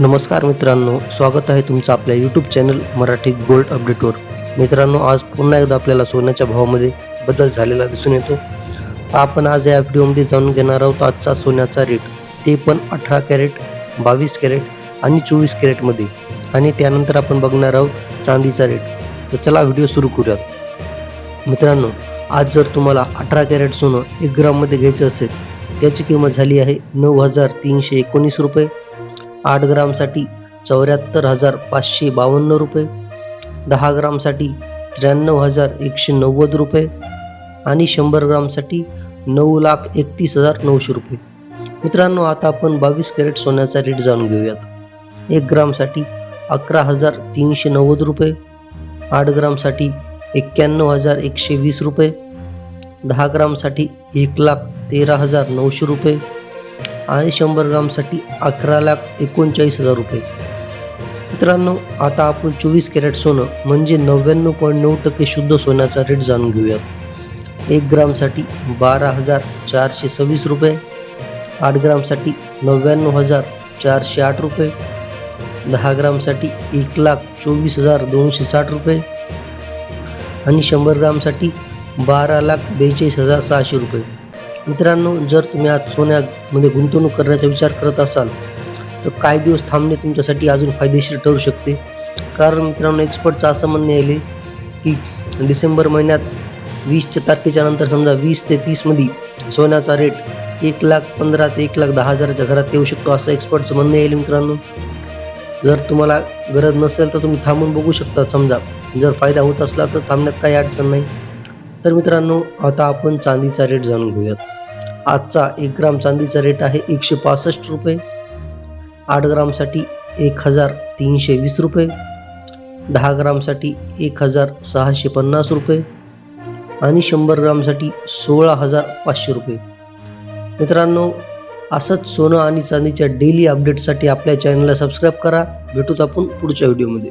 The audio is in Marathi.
नमस्कार मित्रांनो स्वागत आहे तुमचं आपल्या यूट्यूब चॅनल मराठी गोल्ड अपडेटवर मित्रांनो आज पुन्हा एकदा आपल्याला सोन्याच्या भावामध्ये बदल झालेला दिसून येतो. आपण आज या व्हिडिओमध्ये जाणून घेणार आहोत आजचा सोन्याचा रेट ते पण अठरा कॅरेट बावीस कॅरेट आणि चोवीस कॅरेटमध्ये आणि त्यानंतर आपण बघणार आहोत चांदीचा रेट तर चला व्हिडिओ सुरू करूयात. मित्रांनो आज जर तुम्हाला अठरा कॅरेट सोनं एक ग्राममध्ये घ्यायचं असेल त्याची किंमत झाली आहे नऊ हजार तीनशे एकोणीस रुपये. आठ ग्रामसाठी चौऱ्याहत्तर हजार पाचशे बावन्न रुपये दहा ग्रामसाठी त्र्याण्णव हजार एकशे नव्वद रुपये आणि शंभर ग्रामसाठी नऊ लाख एकतीस हजार नऊशे रुपये. मित्रांनो आता आपण बावीस कॅरेट सोन्याचा रेट जाणून घेऊयात. एक ग्रामसाठी अकरा हजार तीनशे नव्वद रुपये आठ ग्रामसाठी एक्क्याण्णव हजार एकशे वीस रुपये दहा ग्रामसाठी एक लाख तेरा हजार नऊशे रुपये आणि शंभर ग्रामसाठी अकरा लाख एकोणचाळीस हजार रुपये. मित्रांनो आता आपण चोवीस कॅरेट सोनं म्हणजे नव्याण्णव पॉईंट नऊ टक्के शुद्ध सोन्याचा रेट जाणून घेऊयात. एक ग्रामसाठी बारा हजार चारशे सव्वीस रुपये आठ ग्रामसाठी नव्याण्णव हजार चारशे आठ रुपये दहा ग्रामसाठी एक लाख चोवीस हजार दोनशे साठ रुपये आणि शंभर ग्रामसाठी बारा लाख बेचाळीस हजार सहाशे रुपये. मित्रांनो जर तुम्ही आज सोन्यामध्ये गुंतवणूक करण्याचा विचार करत असाल तर काही दिवस थांबणे तुमच्यासाठी अजून फायदेशीर ठरू शकते. कारण मित्रांनो एक्सपर्टचं असं म्हणणे आहे की डिसेंबर महिन्यात वीसच्या तारखेच्या नंतर समजा वीस ते तीसमध्ये सोन्याचा रेट एक लाख पंधरा ते एक लाख दहा हजाराच्या घरात येऊ शकतो असं एक्सपर्टचं म्हणणं येईल मित्रांनो. जर तुम्हाला गरज नसेल तर तुम्ही थांबून बघू शकता. समजा जर फायदा होत असला तर थांबण्यात काही अडचण नाही. तर मित्रांनो आता आपण चांदीचा रेट जाणून घेऊयात. आजचा एक ग्राम चांदीचा रेट आहे एकशे पासष्ट रुपये. आठ ग्रामसाठी एक हजार तीनशे वीस रुपये. दहा ग्रामसाठी एक हजार सहाशे पन्नास रुपये. आणि शंभर ग्रामसाठी सोळा हजार पाचशे रुपये. मित्रांनो असंच सोनं आणि चांदीच्या डेली अपडेटसाठी आपल्या चॅनलला सबस्क्राईब करा. भेटूत आपण पुढच्या व्हिडिओमध्ये